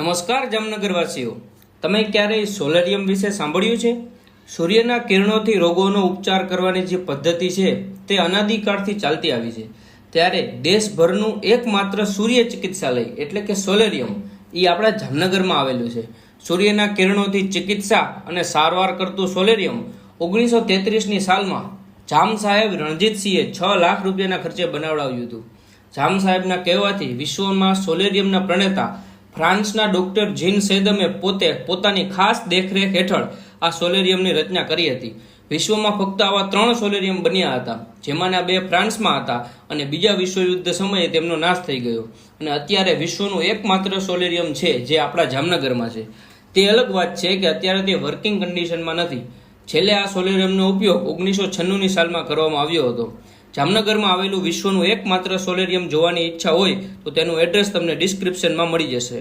નમસ્કાર જામનગરવાસીઓ. તમે ક્યારેય સોલેરિયમ વિશે સાંભળ્યું છે? સૂર્યના કિરણોથી રોગોનો ઉપચાર કરવાની જે પદ્ધતિ છે, તે અનાદિકાળથી ચાલતી આવી છે. ત્યારે દેશભરનું એકમાત્ર સૂર્ય ચિકિત્સાલય, એટલે કે સોલેરિયમ એ આપણા જામનગરમાં આવેલું છે. સૂર્યના કિરણોથી ચિકિત્સા અને સારવાર કરતું સોલેરિયમ ઓગણીસો તેત્રીસની સાલમાં જામ સાહેબ રણજીતસિંહે છ લાખ રૂપિયાના ખર્ચે બનાવડાવ્યું હતું. જામ સાહેબના કહેવાથી વિશ્વમાં સોલેરિયમના પ્રણેતા ફ્રાન્સના ડોક્ટર જીન સેદમે પોતે પોતાની ખાસ દેખરેખ હેઠળ આ સોલેરિયમની રચના કરી હતી. વિશ્વમાં ફક્ત આવા ત્રણ સોલેરિયમ બન્યા હતા, જેમાંના બે ફ્રાન્સમાં હતા અને બીજા વિશ્વયુદ્ધ સમયે તેમનો નાશ થઈ ગયો. અને અત્યારે વિશ્વનું એકમાત્ર સોલેરિયમ છે, જે આપણા જામનગરમાં છે. તે અલગ વાત છે કે અત્યારે તે વર્કિંગ કન્ડિશનમાં નથી. છેલ્લે આ સોલેરિયમનો ઉપયોગ ઓગણીસો છન્નુની સાલમાં કરવામાં આવ્યો હતો. જામનગરમાં આવેલું વિશ્વનું એકમાત્ર સોલેરિયમ જોવાની ઈચ્છા હોય તો તેનું એડ્રેસ તમને ડિસ્ક્રિપ્શનમાં મળી જશે.